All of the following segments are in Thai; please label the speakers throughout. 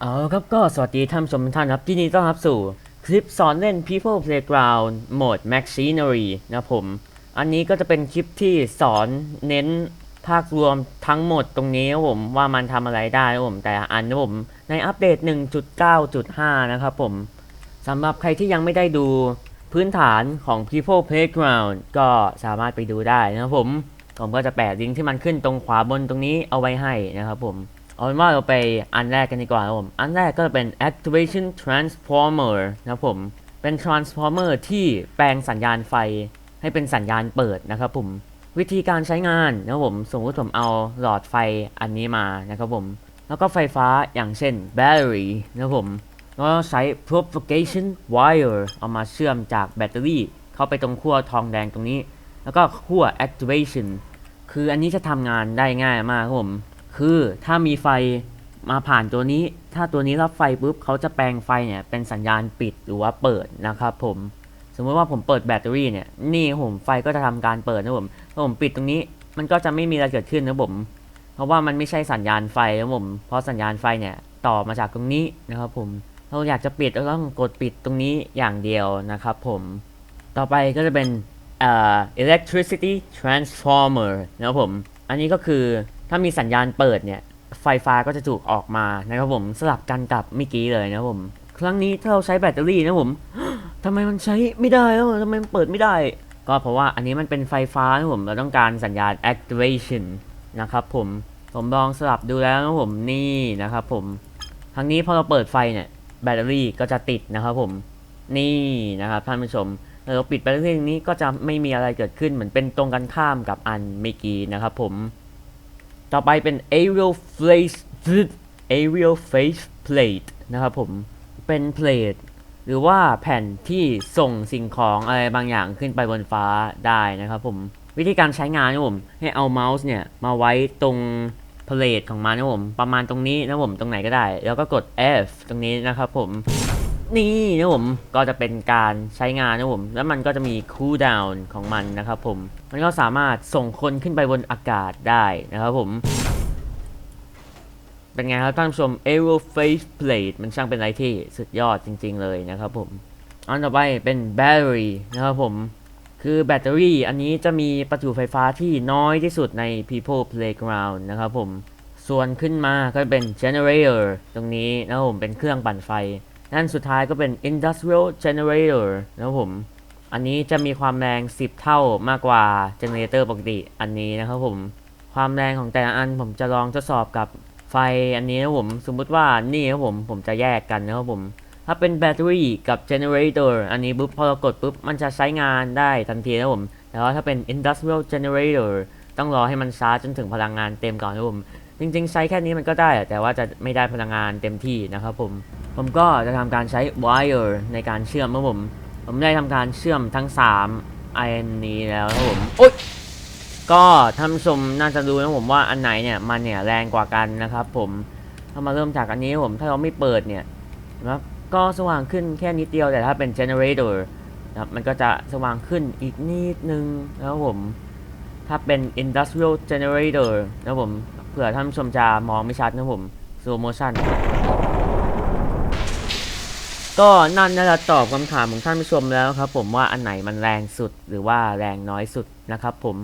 Speaker 1: เอาครับก็สวัสดีท่านผู้ชมทุกท่านครับที่นี่ต้อนรับสู่คลิปสอนเล่น People Playground โหมด Machinery นะผม อันนี้ก็จะเป็นคลิปที่สอนเน้นภาครวมทั้งหมดตรงนี้ครับผมว่ามันทำอะไรได้ครับผมแต่อันนะผมในอัปเดต 1.9.5 นะครับผมสำหรับใครที่ยังไม่ได้ดูพื้นฐานของ People Playground ก็สามารถไปดูได้นะครับผม ผมก็จะแปะลิงก์ที่มันขึ้นตรงขวาบนตรงนี้เอาไว้ให้นะครับผม เอาเป็นว่าเราไปอันแรกกันดีกว่าครับผม อันแรกก็จะเป็น activation transformer นะครับผม เป็น transformer ที่แปลงสัญญาณไฟให้เป็นสัญญาณเปิดนะครับผม วิธีการใช้งานนะครับผม สมมติผมเอาหลอดไฟอันนี้มานะครับผม แล้วก็ไฟฟ้าอย่างเช่น battery นะครับผม แล้วก็ใช้ propagation wire เอามาเชื่อมจากแบตเตอรี่ เข้าไปตรงขั้วทองแดงตรงนี้ แล้วก็ขั้ว activation คืออันนี้จะทำงานได้ง่ายมากครับผม คือถ้ามีไฟมาผ่านตัวนี้ ถ้าตัวนี้รับไฟปุ๊บเขาจะแปลงไฟเนี่ยเป็นสัญญาณปิดหรือว่าเปิดนะครับผมสมมติว่าผมเปิดแบตเตอรี่เนี่ยนี่ผมไฟก็จะทำการเปิดนะผมถ้าผมปิดตรงนี้มันก็จะไม่มีอะไรเกิดขึ้นนะผมเพราะว่ามันไม่ใช่สัญญาณไฟนะผมเพราะสัญญาณไฟเนี่ยต่อมาจากตรงนี้นะครับผมเราอยากจะปิดเราต้องกดปิดตรงนี้อย่างเดียวนะครับผมต่อไปก็จะเป็นเอ่อ electricity transformer นะครับผม อันนี้ก็คือ ถ้ามีสัญญาณเปิดเนี่ย ไฟฟ้าก็จะถูกออกมานะครับผมสลับกันกับเมื่อกี้เลยนะครับผมครั้งนี้ถ้าเราใช้แบตเตอรี่นะครับผมทำไมมันใช้ไม่ได้แล้วทำไมมันเปิดไม่ได้ ก็เพราะว่าอันนี้มันเป็นไฟฟ้านะครับผมเราต้องการสัญญาณ activation นะครับผมผมลองสลับดูแล้วนะครับผมนี่นะครับผมครั้งนี้พอเราเปิดไฟเนี่ยแบตเตอรี่ก็จะติดนะครับผมนี่นะครับท่านผู้ชมเราปิดไปเรื่อยๆนี้ก็จะไม่มีอะไรเกิดขึ้นเหมือนเป็นตรงกันข้ามกับอันเมื่อกี้นะครับผม ต่อไปเป็น aerial face aerial face plate นะครับผม เป็น plate หรือว่าแผ่นที่ส่งสิ่งของอะไรบางอย่างขึ้นไปบนฟ้าได้นะครับผม วิธีการใช้งานนะผม ให้เอาเมาส์เนี่ย มาไว้ตรง plate ของมันนะผม ประมาณตรงนี้นะผม ตรงไหนก็ได้ แล้วก็กด F ตรงนี้นะครับผม นี่นะผมก็จะเป็นการใช้งานนะผม แล้วมันก็จะมี cool down ของมันนะครับผม มันก็สามารถส่งคนขึ้นไปบนอากาศได้นะครับผม เป็นไงครับท่านผู้ชม Aero Face Plate มันช่างเป็นอะไรที่สุดยอดจริง ๆ เลยนะครับผม อันต่อไปเป็น Battery นะครับผมคือแบตเตอรี่อันนี้จะมีประจุไฟฟ้าที่น้อยที่สุดใน People Playground นะครับผม ส่วนขึ้นมาก็เป็น Generator ตรงนี้นะครับผมเป็นเครื่องปั่นไฟ ด้านสุดท้ายก็เป็น Industrial Generator นะครับผม อันนี้จะมีความแรง 10 เท่ามากกว่า Generator ปกติอันนี้นะครับผม ความแรงของแต่ละอันผมจะลองทดสอบกับไฟอันนี้นะครับผมสมมุติว่านี่ครับผมผมจะแยกกันนะครับผม ถ้าเป็นแบตเตอรี่กับ Generator อันนี้ปุ๊บพอเรากดปุ๊บมันจะใช้งานได้ทันทีนะครับผมแต่ว่าถ้าเป็น Industrial Generator ต้องรอให้มันชาร์จจนถึงพลังงานเต็มก่อนนะครับผม จริงๆ ใช้แค่นี้มันก็ได้แต่ว่าจะไม่ได้พลังงานเต็มที่นะครับผม ผมก็จะทำการใช้ wire ในการเชื่อมครับผม ผมได้ทำการเชื่อมทั้ง3อันนี้แล้วนะครับผมโอ๊ยก็ท่านชมน่าจะรู้นะผมว่าอันไหนเนี่ยมันเนี่ยแรงกว่ากันนะครับผมถ้ามาเริ่มจากอันนี้ผมถ้าเราไม่เปิดเนี่ยนะครับก็สว่างขึ้นแค่นิดเดียวแต่ถ้าเป็น generator นะครับมันก็จะสว่างขึ้นอีกนิดนึงนะครับผม ถ้าเป็น industrial generator นะครับผม ผื่อท่านผู้ชมจะมองไม่ชัดนะผม slow motion ก็นั่นน่าจะตอบคำถามของท่านผู้ชมแล้วครับ ผมว่าอันไหนมันแรงสุดหรือว่าแรงน้อยสุดนะครับผม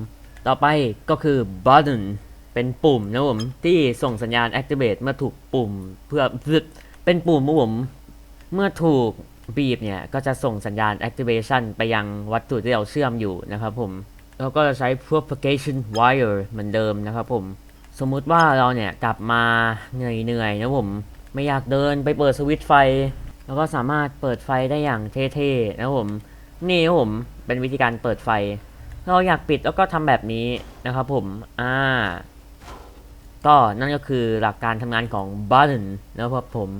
Speaker 1: ต่อไปก็คือ button เป็นปุ่มนะผมที่ส่งสัญญาณ activate เมื่อถูกปุ่มเพื่อเป็นปุ่มนะผมเมื่อถูกบีบเนี่ยก็จะส่งสัญญาณ activation ไปยังวัตถุที่เราเชื่อมอยู่นะครับผมแล้วก็จะใช้ propagation wire เหมือนเดิมนะครับผม สมมุติว่าเราเนี่ยกลับมาเหนื่อยๆนะผมไม่อยากเดินไปเปิดสวิตช์ไฟ แล้วก็สามารถเปิดไฟได้อย่างเท่ๆนะผมนี่ผมเป็นวิธีการเปิดไฟ เราอยากปิดแล้วก็ทำแบบนี้นะครับผมอ่าก็นั่นก็คือหลักการทำงานของ button นะครับผม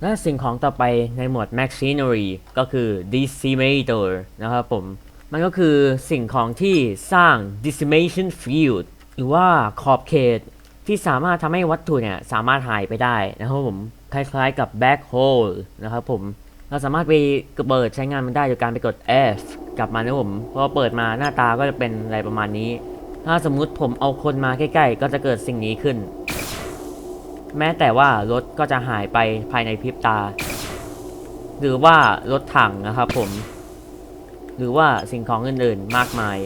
Speaker 1: และสิ่งของต่อไปในหมวด machinery ก็คือ decimator นะครับผม มันก็คือสิ่งของที่สร้าง decimation field หรือว่าขอบเขต ที่สามารถทำให้วัตถุเนี่ยสามารถหายไปได้นะครับผมคล้ายๆกับ black hole นะครับผมเราสามารถไปเปิดใช้งานมันได้โดยการไปกด F กลับมานะผมพอเปิดมาหน้าตาก็จะเป็นอะไรประมาณนี้ ถ้าสมมุติผมเอาคนมาใกล้ๆ ก็จะเกิดสิ่งนี้ขึ้น แม้แต่ว่ารถก็จะหายไปภายในพริบตา หรือว่ารถถังนะครับผม หรือว่าสิ่งของอื่นๆมากมาย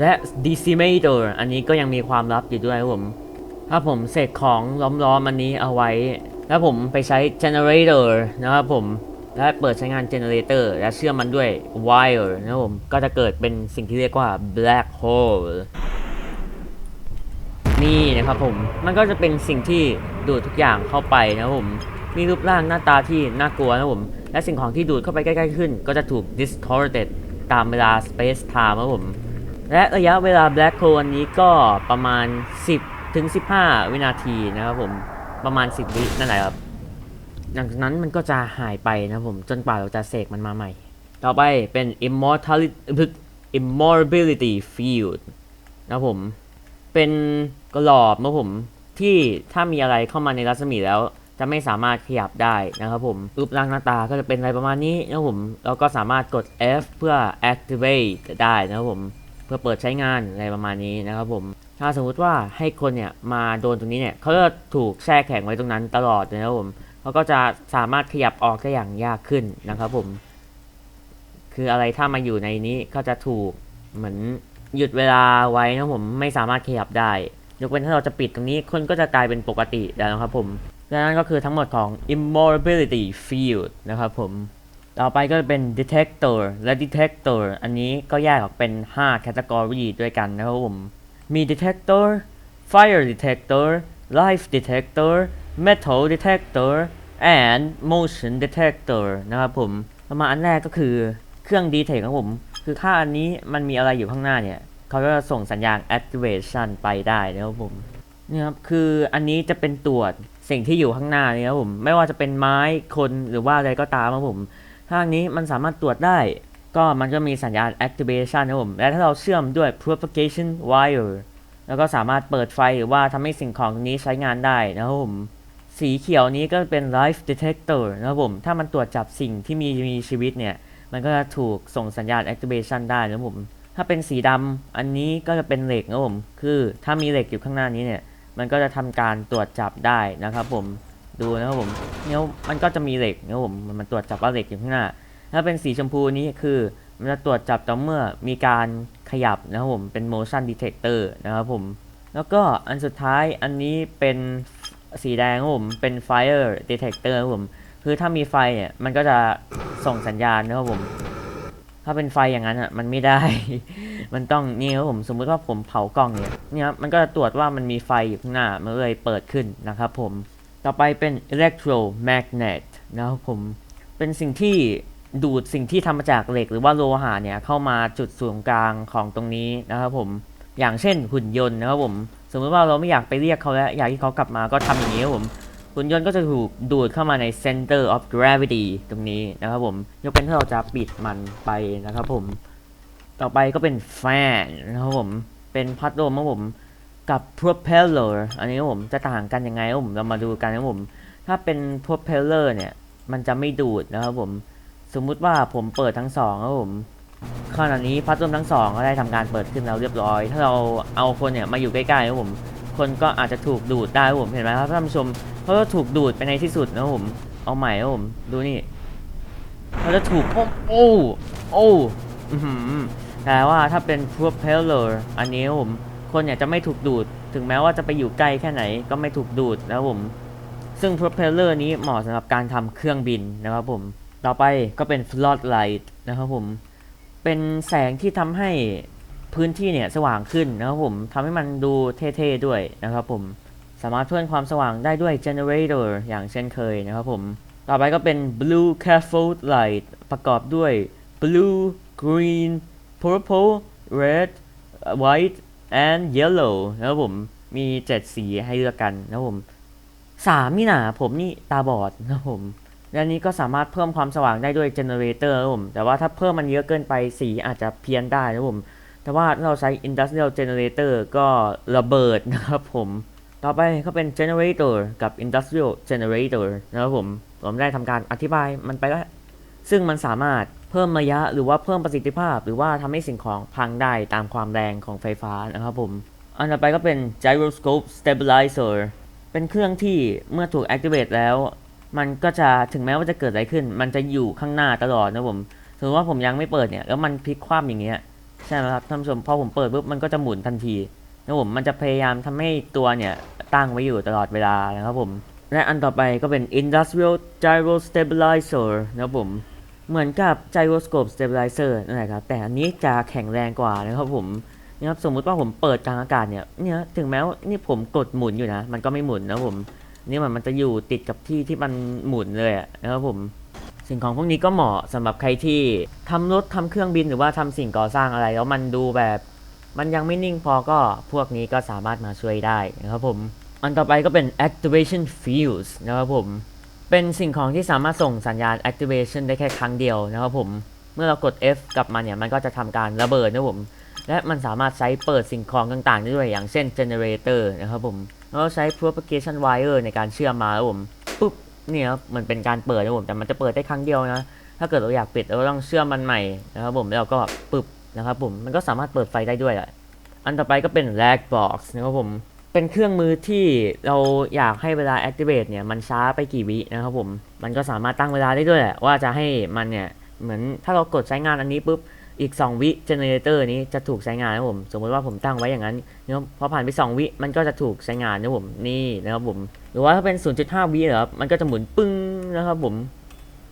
Speaker 1: และ Decimator อันนี้ก็ยังมีความลับอยู่ด้วยครับผม ถ้าผมเสกของล้อมๆอันนี้เอาไว้ แล้วผมไปใช้ Generator นะครับผม และเปิดใช้งาน Generator และเชื่อมมันด้วย Wire นะครับผม ก็จะเกิดเป็นสิ่งที่เรียกว่า Black Hole นี่นะครับผม มันก็จะเป็นสิ่งที่ดูดทุกอย่างเข้าไปนะครับผม มีรูปร่างหน้าตาที่น่ากลัวนะครับผม และสิ่งของที่ดูดเข้าไปใกล้ ๆ ขึ้น ก็จะถูก distorted ตามเวลา space time นะครับผม และระยะเวลา black hole อันนี้ก็ประมาณ 10ถึง15 วินาทีนะครับผมประมาณ 10 วินั่นแหละครับหลังจากนั้นมันก็จะหายไปนะครับผมจนกว่าเราจะเสกมันมาใหม่ ต่อไปเป็น immortality immortality field นะครับผมเป็นกรอบนะครับผมที่ถ้ามีอะไรเข้ามาในรัศมีแล้ว จะไม่สามารถขยับได้นะครับผมรูปร่างหน้าตาก็จะเป็นอะไรประมาณนี้นะครับผมแล้วก็สามารถกด F เพื่อ activate ได้นะครับผม พื่อเปิดใช้งานอะไรประมาณนี้นะครับผม ถ้าสมมุติว่าให้คนเนี่ยมาโดนตรงนี้เนี่ยเขาจะถูกแช่แข็งไว้ตรงนั้นตลอดนะครับผมเขาก็จะสามารถขยับออกได้อย่างยากขึ้นนะครับผม คืออะไรถ้ามาอยู่ในนี้ก็จะถูกเหมือนหยุดเวลาไว้นะครับผมไม่สามารถขยับได้ยกเว้นถ้าเราจะปิดตรงนี้คนก็จะกลายเป็นปกติแล้วนะครับผมและนั่นก็คือทั้งหมดของ immortality field นะครับผม ต่อไปก็เป็น detector และ detector อันนี้ก็แยกออกเป็น 5 category ด้วยกันนะครับผม มี detector fire detector life detector metal detector and motion detector นะครับผมประมาอันแรกก็คือเครื่อง detect ครับผม คือถ้าอันนี้มันมีอะไรอยู่ข้างหน้าเนี่ย เขาก็จะส่งสัญญาณ activation ไปได้นะครับผมนี่ครับ คืออันนี้จะเป็นตรวจสิ่งที่อยู่ข้างหน้านี่ครับผม ไม่ว่าจะเป็นไม้คนหรือว่าอะไรก็ตามครับผม ถ้านี้มันสามารถตรวจได้ ก็มันก็มีสัญญาณ activation นะครับผม และถ้าเราเชื่อมด้วย propagation wire แล้วก็สามารถเปิดไฟหรือว่าทำให้สิ่งของนี้ใช้งานได้นะครับผม สีเขียวนี้ก็เป็น life detector นะครับผม ถ้ามันตรวจจับสิ่งที่มีมีชีวิตเนี่ย มันก็จะถูกส่งสัญญาณ activation ได้นะครับผม ถ้าเป็นสีดำอันนี้ก็จะเป็นเหล็กนะครับผม คือถ้ามีเหล็กอยู่ข้างหน้านี้เนี่ย มันก็จะทำการตรวจจับได้นะครับผม ดูนะครับผมเนี่ยมันก็จะมีเหล็กนะครับผมมันตรวจจับว่าเหล็กอยู่ข้างหน้า ถ้าเป็นสีชมพูนี้คือมันจะตรวจจับต่อเมื่อมีการขยับนะครับผมเป็น motion detector นะครับผมแล้วก็อันสุดท้ายอันนี้เป็นสีแดงครับผมเป็น fire detector ครับผมคือถ้ามีไฟเนี่ยมันก็จะส่งสัญญาณนะครับผม ถ้าเป็นไฟอย่างนั้นอะมันไม่ได้ มันต้องนี่ครับผมสมมุติว่าผมเผากล่องเนี่ยเนี่ยมันก็จะตรวจว่ามันมีไฟอยู่ข้างหน้ามันเลยเปิดขึ้นนะครับผม ต่อไปเป็น electromagnet นะครับผม เป็นสิ่งที่ดูดสิ่งที่ทำมาจากเหล็กหรือว่าโลหะเนี่ยเข้ามาจุดศูนย์กลางของตรงนี้นะครับผม อย่างเช่นหุ่นยนต์นะครับผม สมมติว่าเราไม่อยากไปเรียกเขาแล้วอยากให้เขากลับมาก็ทำอย่างนี้ครับผม หุ่นยนต์ก็จะถูกดูดเข้ามาใน center of gravity ตรงนี้นะครับผม ยกเป็นถ้าเราจะปิดมันไปนะครับผม ต่อไปก็เป็นแฟนนะครับผม เป็นพัดลมครับผม กับ propeller อันนี้ครับผมจะต่างกันยังไงครับผมเรามาดูกันนะครับผม ถ้าเป็น propeller เนี่ย มันจะไม่ดูดนะครับผม สมมุติว่าผมเปิดทั้งสองครับผมขณะนี้พัดลมทั้งสองก็ได้ทำการเปิดขึ้นแล้วเรียบร้อย ถ้าเราเอาคนเนี่ยมาอยู่ใกล้ๆครับผม คนก็อาจจะถูกดูดได้ครับผมเห็นไหมครับท่านผู้ชมเขาจะถูกดูดไปในที่สุดนะครับผมเอาใหม่ครับผมดูนี่เขาจะถูกโอ้โอ้โอ้อื้แต่ว่าถ้าเป็น propeller อันนี้ครับผม คนเนี่ยจะไม่ถูกดูด ถึงแม้ว่าจะไปอยู่ใกล้แค่ไหนก็ไม่ถูกดูดนะครับผม ซึ่ง propeller นี้เหมาะสำหรับการทำเครื่องบินนะครับผม ต่อไปก็เป็น floodlight นะครับผม เป็นแสงที่ทำให้พื้นที่เนี่ยสว่างขึ้นนะครับผมทำให้มันดูเท่ๆด้วยนะครับผม สามารถเพิ่มความสว่างได้ด้วย generator อย่างเช่นเคยนะครับผม ต่อไปก็เป็น blue cathode light ประกอบด้วย blue green purple red white and yellow นะครับผมมี7สีให้เลือกกันนะครับผมสามนี่หนะผมนี่ตาบอดนะครับผมและนี้ก็สามารถเพิ่มความสว่างได้ด้วยเจเนเรเตอร์ครับผม แต่ว่าถ้าเพิ่มมันเยอะเกินไปสีอาจจะเพี้ยนได้นะครับผม แต่ว่าถ้าเราใช้ Industrial Generator ก็ระเบิดนะครับผม ต่อไปก็เป็น Generator กับ Industrial Generator นะครับผม ผมได้ทำการอธิบายมันไปแล้ว ซึ่งมันสามารถ เพิ่มระยะหรือว่าเพิ่มประสิทธิภาพ หรือว่าทำให้สิ่งของพังได้ตามความแรงของไฟฟ้านะครับผม อันต่อไปก็เป็น gyroscope stabilizer เป็นเครื่องที่เมื่อถูก activate แล้ว มันก็จะถึงแม้ว่าจะเกิดอะไรขึ้น มันจะอยู่ข้างหน้าตลอดนะผมสมมติว่าผมยังไม่เปิดเนี่ยแล้วมันพลิกคว่ำอย่างเงี้ยใช่ไหมครับท่านผู้ชมพอผมเปิดปุ๊บมันก็จะหมุนทันทีนะผมมันจะพยายามทำให้ตัวเนี่ยตั้งไว้อยู่ตลอดเวลานะครับผมและอันต่อไปก็เป็น industrial gyro stabilizer นะครับผม เหมือนกับ gyroscope stabilizer นั่นแหละครับแต่อันนี้จะแข็งแรงกว่านะครับผมนะครับสมมุติว่าผมเปิดกลางอากาศเนี่ยเนี่ยถึงแม้ว่านี่ผมกดหมุนอยู่นะ มันก็ไม่หมุนนะผมนี่มันมันจะอยู่ติดกับที่ที่มันหมุนเลยนะครับผมสิ่งของพวกนี้ก็เหมาะสำหรับใครที่ทำรถทำเครื่องบินหรือว่าทำสิ่งก่อสร้างอะไร แล้วมันดูแบบ มันยังไม่นิ่งพอก็พวกนี้ก็สามารถมาช่วยได้นะครับผมอันต่อไปก็เป็น activation fuse นะครับผม เป็นสิ่งของที่สามารถส่งสัญญาณ activation ได้แค่ครั้งเดียวนะครับผม เมื่อเรากด F กลับมาเนี่ย มันก็จะทำการระเบิดนะครับผม และมันสามารถใช้เปิดสิ่งของต่างๆได้ด้วย อย่างเช่น generator นะครับผม แล้วใช้ propagation wire ในการเชื่อมมาครับผม ปุ๊บ เนี่ยมันเป็นการเปิดนะครับผม แต่มันจะเปิดได้ครั้งเดียวนะ ถ้าเกิดเราอยากปิดเราต้องเชื่อมมันใหม่นะครับผม แล้วก็ปึ๊บนะครับผม มันก็สามารถเปิดไฟได้ด้วยแหละอันต่อไปก็เป็น lag box นะครับผม เป็นเครื่องมือที่เราอยากให้เวลา activate เนี่ยมันช้าไปกี่วินะครับผม มันก็สามารถตั้งเวลาได้ด้วยแหละว่าจะให้มันเนี่ยเหมือนถ้าเรากดใช้งานอันนี้ปุ๊บอีก 2 วิ generator นี้จะถูกใช้งานนะผม สมมติว่าผมตั้งไว้อย่างนั้นเนาะพอผ่านไป 2 วิมันก็จะถูกใช้งานนะผมนี่นะครับผม หรือว่าถ้าเป็น 0.5 วิเหรอครับมันก็จะหมุนปึ้งนะครับผม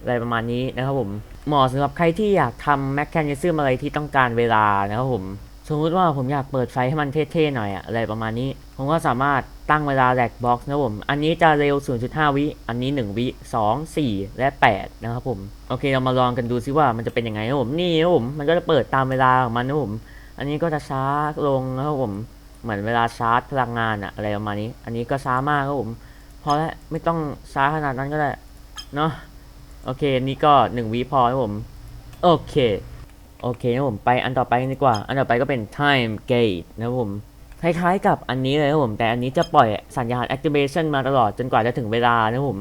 Speaker 1: อะไรประมาณนี้นะครับผมเหมาะสำหรับใครที่อยากทำแมคแคนิซึมอะไรที่ต้องการเวลานะครับผม สมมติว่าผมอยากเปิดไฟให้มันเท่ๆหน่อยอะอะไรประมาณนี้ ผมก็สามารถตั้งเวลาแลกบ็อกซ์นะผม อันนี้จะเร็ว 0.5 วิ อันนี้ 1 วิ 2 4 และ 8 นะครับผม โอเคเรามาลองกันดูซิว่ามันจะเป็นยังไงนะผม นี่นะผม มันก็จะเปิดตามเวลาของมันนะผม อันนี้ก็จะช้าลงนะครับผม เหมือนเวลาชาร์จพลังงานอะอะไรประมาณนี้ อันนี้ก็ช้ามากครับผม พอแล้วไม่ต้องช้าขนาดนั้นก็ได้ เนาะ โอเค นี่ก็ 1 วิพอครับผม โอเค โอเคนะผมไปอันต่อไปกันดีกว่า อันต่อไปก็เป็น time gate นะผมคล้ายๆกับอันนี้เลยครับผม แต่อันนี้จะปล่อยสัญญาณ activation มาตลอดจนกว่าจะถึงเวลานะผม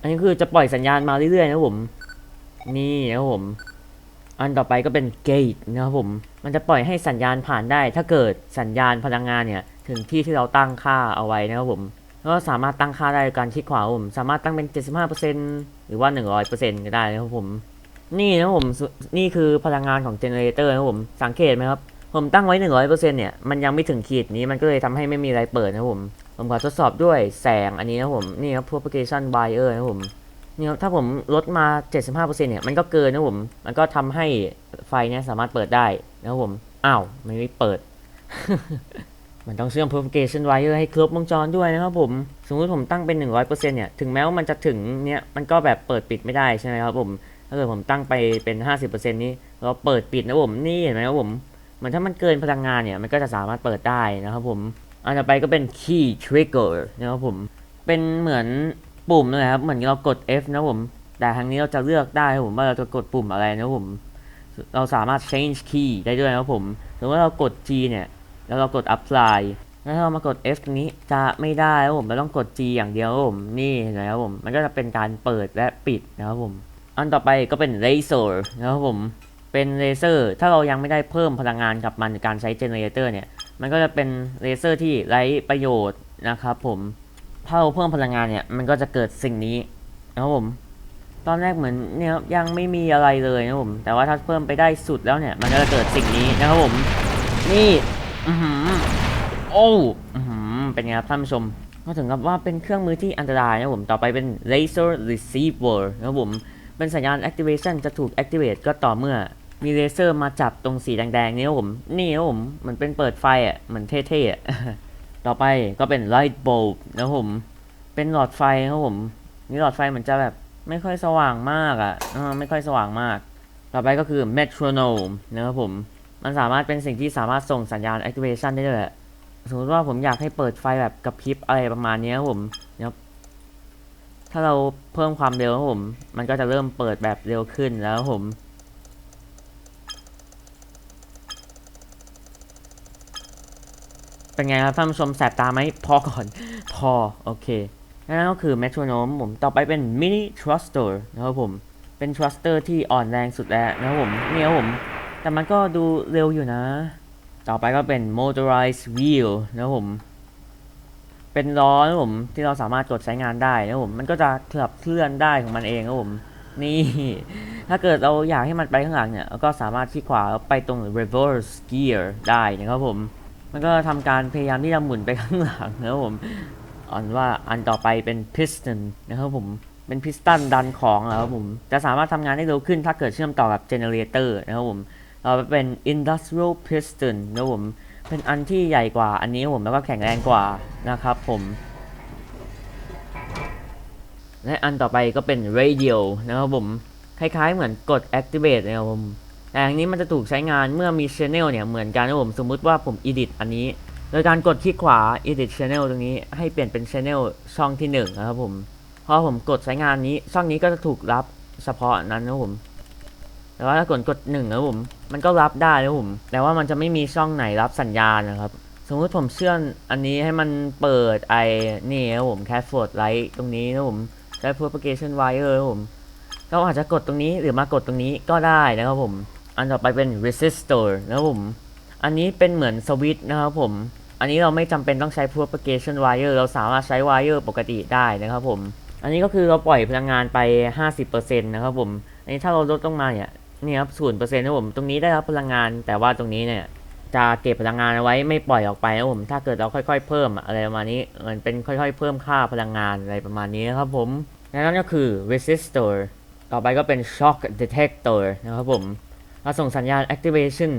Speaker 1: อันนี้คือจะปล่อยสัญญาณมาเรื่อยๆนะผม นี่นะผม อันต่อไปก็เป็น gate นะครับผม มันจะปล่อยให้สัญญาณผ่านได้ ถ้าเกิดสัญญาณพลังงานเนี่ย ถึงที่ที่เราตั้งค่าเอาไว้นะครับผมก็สามารถตั้งค่าได้โดยการคลิกขวาครับผม สามารถตั้งเป็น 75%หรือว่า 100%ก็ได้นะครับผม นี่นะผมนี่คือพลังงานของเจเนเรเตอร์นะผมสังเกตไหมครับ ผมตั้งไว้ 100%เนี่ยมันยังไม่ถึงขีดนี้มันก็เลยทำให้ไม่มีอะไรเปิดนะผม ผมขอทดสอบด้วยแสงอันนี้นะผม นี่ครับ propagation wire นะผมนี่ครับถ้าผมลดมา 75%เนี่ยมันก็เกินนะผม มันก็ทำให้ไฟเนี่ยสามารถเปิดได้นะครับผมอ้าวไม่ไม่เปิด มันต้องเชื่อม propagation wire ให้ครบวงจรด้วยนะครับผมสมมติผมตั้งเป็น 100%เนี่ยถึงแม้ว่ามันจะถึงเนี่ยมันก็แบบเปิดปิดไม่ได้ใช่ไหมครับผม ถ้าเกิดผมตั้งไปเป็น 50%นี้เราเปิดปิดนะผมนี่เห็นไหมครับผมเหมือนถ้ามันเกินพลังงานเนี่ยมันก็จะสามารถเปิดได้นะครับผมอันต่อไปก็เป็น key trigger นะครับผมเป็นเหมือนปุ่มนะครับเหมือนเรากด F นะครับผมแต่ทางนี้เราจะเลือกได้ครับผมว่าเราจะกดปุ่มอะไรนะครับผมเราสามารถ change key ได้ด้วยนะครับผมสมมติว่าเรากด G เนี่ยแล้วเรากด apply แล้วถ้าเรามากด F ตรงนี้จะไม่ได้ครับผมเราต้องกด G อย่างเดียวครับผมนี่เห็นไหมครับผมมันก็จะเป็นการเปิดและปิดนะครับผม อันต่อไปก็เป็นเลเซอร์นะครับผม เป็นเลเซอร์ ถ้าเรายังไม่ได้เพิ่มพลังงานกับมันในการใช้เจเนเรเตอร์เนี่ย มันก็จะเป็นเลเซอร์ที่ไร้ประโยชน์นะครับผม ถ้าเราเพิ่มพลังงานเนี่ย มันก็จะเกิดสิ่งนี้นะครับผม ตอนแรกเหมือนเนี่ยยังไม่มีอะไรเลยนะครับผม แต่ว่าถ้าเพิ่มไปได้สุดแล้วเนี่ย มันก็จะเกิดสิ่งนี้นะครับผม นี่อือหือโอ้อือหือเป็นไงครับท่านผู้ชมก็ถึงกับว่าเป็นเครื่องมือที่อันตรายนะครับผม ต่อไปเป็น laser receiver นะครับผม เป็นสัญญาณ activation จะถูก activate ก็ต่อเมื่อมีเลเซอร์มาจับตรงสีแดงๆนี้ผม นี่ครับผมเหมือนเป็นเปิดไฟอะเหมือนเท่ๆอะต่อไปก็เป็น light bulb นะผม เป็นหลอดไฟครับผม นี่หลอดไฟเหมือนจะแบบไม่ค่อยสว่างมากอะไม่ค่อยสว่างมาก ต่อไปก็คือ metronome นะครับผม มันสามารถเป็นสิ่งที่สามารถส่งสัญญาณ activation ได้ด้วยสมมติว่าผมอยากให้เปิดไฟแบบกระพริบอะไรประมาณนี้ครับผม ถ้าเราเพิ่มความเร็วครับผม มันก็จะเริ่มเปิดแบบเร็วขึ้นแล้วผม เป็นไงครับท่านผู้ชมแสบตาไหมพอก่อน พอ โอเค นั่นก็คือ metronome ผมต่อไปเป็น mini thruster นะครับผม เป็น thruster ที่อ่อนแรงสุดแล้วนะครับผมนี่ครับผม แต่มันก็ดูเร็วอยู่นะ ต่อไปก็เป็น motorized wheel นะครับผม เป็นล้อนะผมที่เราสามารถกดใช้งานได้นะผมมันก็จะขับเคลื่อนได้ของมันเองนะครับผมนี่ถ้าเกิดเราอยากให้มันไปข้างหลังเนี่ยเราก็สามารถที่ขวาแล้วไปตรง reverse gear ได้นะครับผม มันก็ทำการพยายามที่จะหมุนไปข้างหลังนะครับผมอ่อนว่าอันต่อไปเป็น piston นะครับผมเป็นพิสตันดันของนะครับผมจะสามารถทำงานได้เร็วขึ้นถ้าเกิดเชื่อมต่อกับ generator นะครับผมเราเป็น industrial piston นะครับผม เป็นอันที่ใหญ่กว่าอันนี้ผมแล้วก็แข็งแรงกว่านะครับผม และอันต่อไปก็เป็น radio นะครับผม คล้ายๆเหมือนกด activate นะครับผมแต่อันนี้มันจะถูกใช้งานเมื่อมี channel เนี่ยเหมือนกันนะครับผมสมมุติว่าผม edit อันนี้ โดยการกดคลิกขวา edit channel ตรงนี้ให้เปลี่ยนเป็น channel ช่องที่1นะครับผมพอผมกดใช้งานนี้ช่องนี้ก็จะถูกรับเฉพาะนั้นนะครับผม แต่ว่าถ้ากดกดหนึ่งนะผมมันก็รับได้นะผมแต่ว่ามันจะไม่มีช่องไหนรับสัญญาณนะครับ สมมติผมเชื่อนอันนี้ให้มันเปิดไอนี่นะผม catford light ตรงนี้นะผมใช้ propagation wire ครับผมเราอาจจะกดตรงนี้หรือมากดตรงนี้ก็ได้นะครับผมอันต่อไปเป็น resistor นะครับผม อันนี้เป็นเหมือนสวิตช์นะครับผม อันนี้เราไม่จำเป็นต้องใช้ propagation wire เราสามารถใช้ wire ปกติได้นะครับผม อันนี้ก็คือเราปล่อยพลังงานไป 50%นะครับผม อันนี้ถ้าเราลดลงมาเนี่ย นี่ครับศูนย์เปอร์เซ็นต์นะผมตรงนี้ได้รับพลังงาน แต่ว่าตรงนี้เนี่ยจะเก็บพลังงานเอาไว้ไม่ปล่อยออกไปนะผมถ้าเกิดเราค่อยๆ เพิ่มอะไรประมาณนี้มันเป็นค่อยๆ เพิ่มค่าพลังงานอะไรประมาณนี้นะครับผมและนั่นก็คือ resistor ต่อไปก็เป็น shock detector นะครับผมเราส่งสัญญาณ activation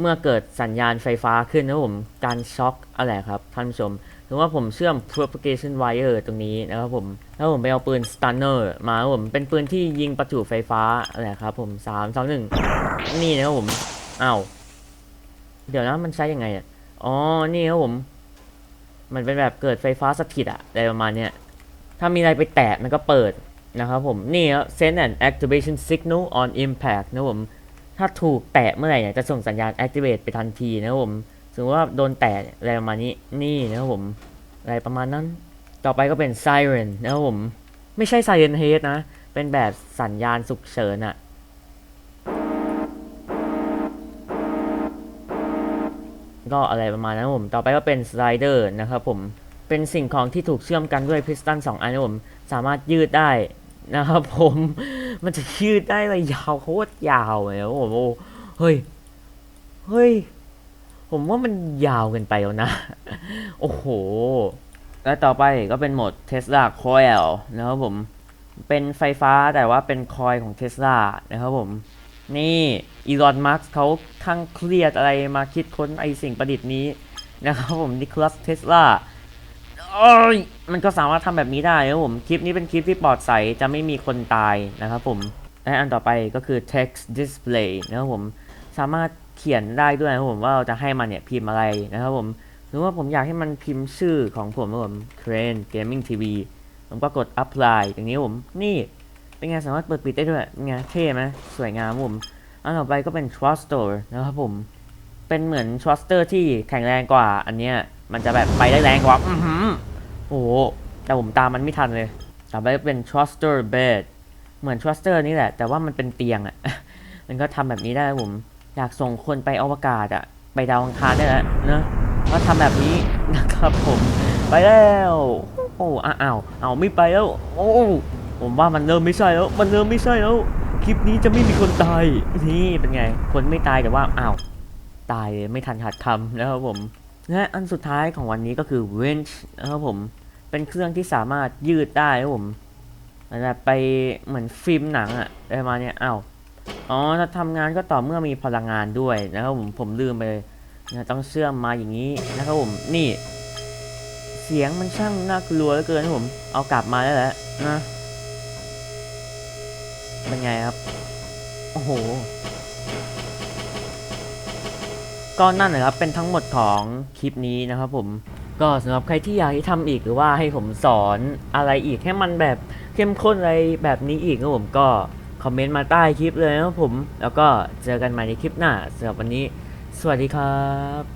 Speaker 1: เมื่อเกิดสัญญาณไฟฟ้าขึ้นนะผมการช็อคอะไรครับท่านผู้ชม ถึงว่าผมเชื่อม propagation wire ตรงนี้นะครับผม แล้วผมไปเอาปืน stunner มาผม เป็นปืนที่ยิงประจุไฟฟ้าอะไรครับผมสามสองหนึ่งนี่นะครับผมอ้าวเดี๋ยวนะมันใช้ยังไงอะอ๋อ นี่ครับผม มันเป็นแบบเกิดไฟฟ้าสถิตอะอะไรประมาณเนี้ย ถ้ามีอะไรไปแตะมันก็เปิดนะครับผม นี่ครับ send an activation signal on impact นะครับผม ถ้าถูกแตะเมื่อไหร่เนี่ยจะส่งสัญญาณ activate ไปทันทีนะครับผม สมมติว่าโดนแตะอะไรประมาณนี้นี่นะครับผมอะไรประมาณนั้น ต่อไปก็เป็น siren นะครับผม ไม่ใช่ siren head นะ เป็นแบบสัญญาณฉุกเฉินอะก็อะไรประมาณนั้นครับผม ต่อไปก็เป็น slider นะครับผม เป็นสิ่งของที่ถูกเชื่อมกันด้วยพิสตันสองอันนะครับผม สามารถยืดได้นะครับผม มันจะยืดได้เลยยาวโคตรยาวเลยครับผมโอ้เฮ้ย เฮ้ย ผมว่ามันยาวเกินไปแล้วนะ โอ้โห และต่อไปก็เป็นโหมด Tesla Coil นะครับผม เป็นไฟฟ้าแต่ว่าเป็นคอยของ Tesla นะครับผม นี่อีลอนมาร์กเขาทั้งเครียดอะไรมาคิดค้นไอสิ่งประดิษฐ์นี้นะครับผมนิโคลัสเทสลาโอ้ยมันก็สามารถทำแบบนี้ได้นะครับผม คลิปนี้เป็นคลิปที่ปลอดใสจะไม่มีคนตายนะครับผม และอันต่อไปก็คือ text display นะครับผม สามารถ เขียนได้ด้วยนะครับผมว่าเราจะให้มันเนี่ยพิมพ์อะไรนะครับผมหรือว่าผมอยากให้มันพิมพ์ชื่อของผมนะครับผม Crane Gaming TV ผมก็กด apply อย่างนี้ผมนี่เป็นไงสามารถเปิดปิดได้ด้วยเป็นไงเท่ไหมสวยงามผมอันต่อไปก็เป็น thruster นะครับผมเป็นเหมือน truster ที่แข็งแรงกว่า อันเนี้ยมันจะแบบไปได้แรงกว่าอือหือโอ้โหแต่ผมตามมันไม่ทันเลย ต่อไปก็เป็น truster bed เหมือน truster นี่แหละ แต่ว่ามันเป็นเตียงอะมันก็ทำแบบนี้ได้ผม อยากส่งคนไปอวกาศอะไปดาวอังคารได้แล้วเนะก็ทำแบบนี้นะครับผม ไปแล้ว โอ้อ้าวอ้าวไม่ไปแล้ว โอ้ผมว่ามันเริ่มไม่ใช่แล้ว มันเริ่มไม่ใช่แล้ว คลิปนี้จะไม่มีคนตาย นี่เป็นไง คนไม่ตายแต่ว่าอ้าวตายไม่ทันขาดคำนะครับผมและอันสุดท้ายของวันนี้ก็คือ winch นะครับผม เป็นเครื่องที่สามารถยืดได้ครับผมมันจะไปเหมือนฟิล์มหนังอะอะไรประมาณเนี้ยอ้าว อ๋อถ้าทำงานก็ต่อเมื่อมีพลังงานด้วยนะครับผมผมลืมไปเลยนะต้องเชื่อมมาอย่างนี้นะครับผมนี่ เสียงมันช่างน่ากลัวเหลือเกินครับผมเอากลับมาได้แล้วนะเป็นไงครับโอ้โหก็นั่นนะครับเป็นทั้งหมดของคลิปนี้นะครับผมก็สำหรับใครที่อยากให้ทำอีกหรือว่าให้ผมสอนอะไรอีกให้มันแบบเข้มข้นอะไรแบบนี้อีกนะผมก็ คอมเมนต์มาใต้คลิปเลยนะครับผม แล้วก็เจอกันใหม่ในคลิปหน้าสำหรับวันนี้ สวัสดีครับ